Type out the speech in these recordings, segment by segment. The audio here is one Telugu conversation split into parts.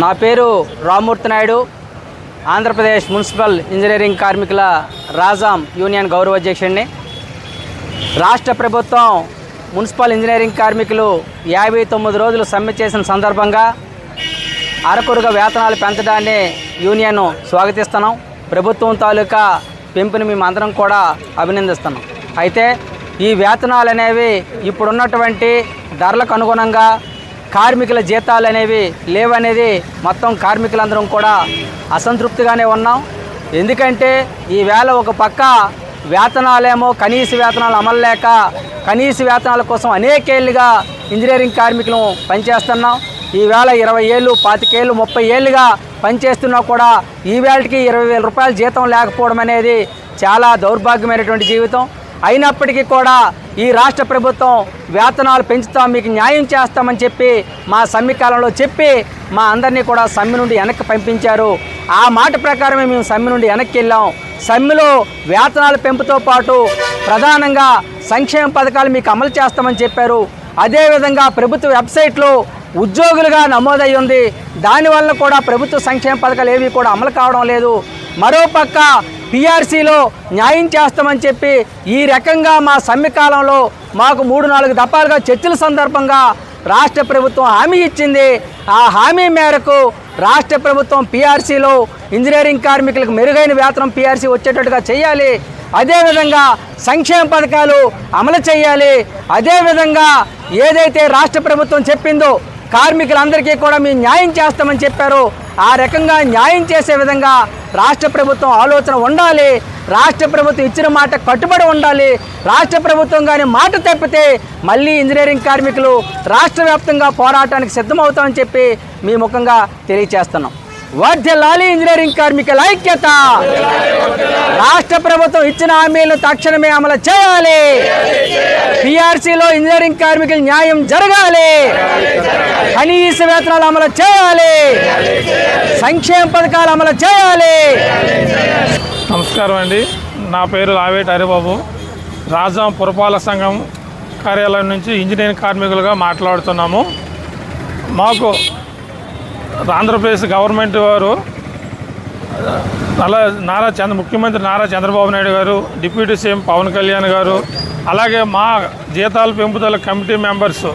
నా పేరు రామ్మూర్తి నాయుడు. ఆంధ్రప్రదేశ్ మున్సిపల్ ఇంజనీరింగ్ కార్మికుల రాజాం యూనియన్ గౌరవ అధ్యక్షుడిని. రాష్ట్ర ప్రభుత్వం మున్సిపల్ ఇంజనీరింగ్ కార్మికులు యాభై తొమ్మిది రోజులు సమ్మె చేసిన సందర్భంగా అరకురుగా వేతనాలు పెంచడాన్ని యూనియన్ స్వాగతిస్తున్నాం. ప్రభుత్వం తాలూకా పెంపుని మేమందరం కూడా అభినందిస్తున్నాం. అయితే ఈ వేతనాలు అనేవి ఇప్పుడున్నటువంటి ధరలకు అనుగుణంగా కార్మికుల జీతాలు అనేవి లేవనేది మొత్తం కార్మికులందరం కూడా అసంతృప్తిగానే ఉన్నాం. ఎందుకంటే ఈవేళ ఒక పక్క వేతనాలేమో కనీస వేతనాలు అమలు లేక కనీస వేతనాల కోసం అనేకేళ్ళుగా ఇంజనీరింగ్ కార్మికులు పనిచేస్తున్నాం. ఈవేళ ఇరవై ఏళ్ళు పాతికేళ్ళు ముప్పై ఏళ్ళుగా పనిచేస్తున్నా కూడా ఈ వేళకి ఇరవై వేల రూపాయల జీతం లేకపోవడం అనేది చాలా దౌర్భాగ్యమైనటువంటి జీవితం. అయినప్పటికీ కూడా ఈ రాష్ట్ర ప్రభుత్వం వేతనాలు పెంచుతాం మీకు న్యాయం చేస్తామని చెప్పి మా సమ్మెకాలంలో చెప్పి మా అందరినీ కూడా సమ్మె నుండి వెనక్కి పంపించారు. ఆ మాట ప్రకారమే మేము సమ్మె నుండి వెనక్కి వెళ్ళాం. సమ్మెలో వేతనాల పెంపుతో పాటు ప్రధానంగా సంక్షేమ పథకాలు మీకు అమలు చేస్తామని చెప్పారు. అదేవిధంగా ప్రభుత్వ వెబ్సైట్లో ఉద్యోగులుగా నమోదై ఉంది. దానివల్ల కూడా ప్రభుత్వ సంక్షేమ పథకాలు ఏవి కూడా అమలు కావడం లేదు. మరోపక్క పిఆర్సీలో న్యాయం చేస్తామని చెప్పి ఈ రకంగా మా సమ్మెకాలంలో మాకు మూడు నాలుగు దఫాలుగా చర్చల సందర్భంగా రాష్ట్ర ప్రభుత్వం హామీ ఇచ్చింది. ఆ హామీ మేరకు రాష్ట్ర ప్రభుత్వం పిఆర్సీలో ఇంజనీరింగ్ కార్మికులకు మెరుగైన వేతనం పిఆర్సీ వచ్చేటట్టుగా చేయాలి. అదేవిధంగా సంక్షేమ పథకాలు అమలు చేయాలి. అదేవిధంగా ఏదైతే రాష్ట్ర ప్రభుత్వం చెప్పిందో కార్మికులందరికీ కూడా మేము న్యాయం చేస్తామని చెప్పారు. ఆ రకంగా న్యాయం చేసే విధంగా రాష్ట్ర ప్రభుత్వం ఆలోచన ఉండాలి. రాష్ట్ర ప్రభుత్వం ఇచ్చిన మాట కట్టుబడి ఉండాలి. రాష్ట్ర ప్రభుత్వం కానీ మాట తప్పితే మళ్ళీ ఇంజనీరింగ్ కార్మికులు రాష్ట్ర వ్యాప్తంగా పోరాటానికి సిద్ధమవుతామని చెప్పి మీ ముఖంగా తెలియచేస్తున్నాం. వర్ధిల్లాలి ఇంజనీరింగ్ కార్మికుల ఐక్యత. రాష్ట్ర ప్రభుత్వం ఇచ్చిన హామీలను తక్షణమే అమలు చేయాలి. పిఆర్సీలో ఇంజనీరింగ్ కార్మికుల న్యాయం జరగాలి. కనీస వేతనాలు అమలు చేయాలి. సంక్షేమ పథకాలు అమలు చేయాలి. నమస్కారం అండి. నా పేరు లావేటి హరిబాబు. రాజాం పురపాలక సంఘం కార్యాలయం నుంచి ఇంజనీరింగ్ కార్మికులుగా మాట్లాడుతున్నాము. మాకు ఆంధ్రప్రదేశ్ గవర్నమెంట్ వారు అలా నారా చంద్ర ముఖ్యమంత్రి నారా చంద్రబాబు నాయుడు గారు డిప్యూటీ సీఎం పవన్ కళ్యాణ్ గారు అలాగే మా జీతాల పెంపుదల కమిటీ మెంబర్స్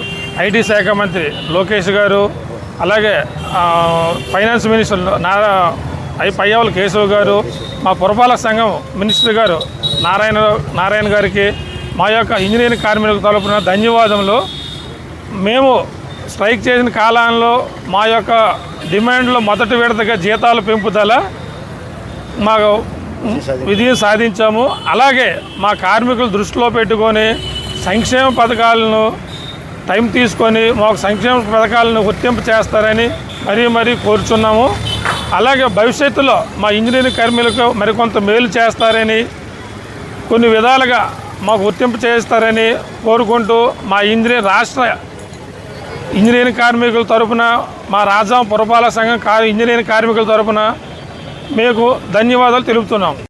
ఐటీ శాఖ మంత్రి లోకేష్ గారు అలాగే ఫైనాన్స్ మినిస్టర్ నారా ఐ పయ్యావుల కేశవ్ గారు మా పురపాలక సంఘం మినిస్టర్ గారు నారాయణ నారాయణ గారికి మా యొక్క ఇంజనీరింగ్ కార్మికుల తరపున ధన్యవాదములు. మేము స్ట్రైక్ చేసిన కాలంలో మా యొక్క డిమాండ్లో మొదటి విడతగా జీతాల పెంపుదల మా విజయం సాధించాము. అలాగే మా కార్మికులు దృష్టిలో పెట్టుకొని సంక్షేమ పథకాలను టైం తీసుకొని మాకు సంక్షేమ పథకాలను గుర్తింపు చేస్తారని మరీ మరీ కోరుచున్నాము. అలాగే భవిష్యత్తులో మా ఇంజనీరింగ్ కార్మికులకు మరికొంత మేలు చేస్తారని కొన్ని విధాలుగా మాకు గుర్తింపు చేస్తారని కోరుకుంటూ మా ఇంజనీరింగ్ రాష్ట్ర ఇంజనీరింగ్ కార్మికుల తరపున మా రాజాం పురపాలక సంఘం కా ఇంజనీరింగ్ కార్మికుల తరఫున మీకు ధన్యవాదాలు తెలుపుతున్నాం.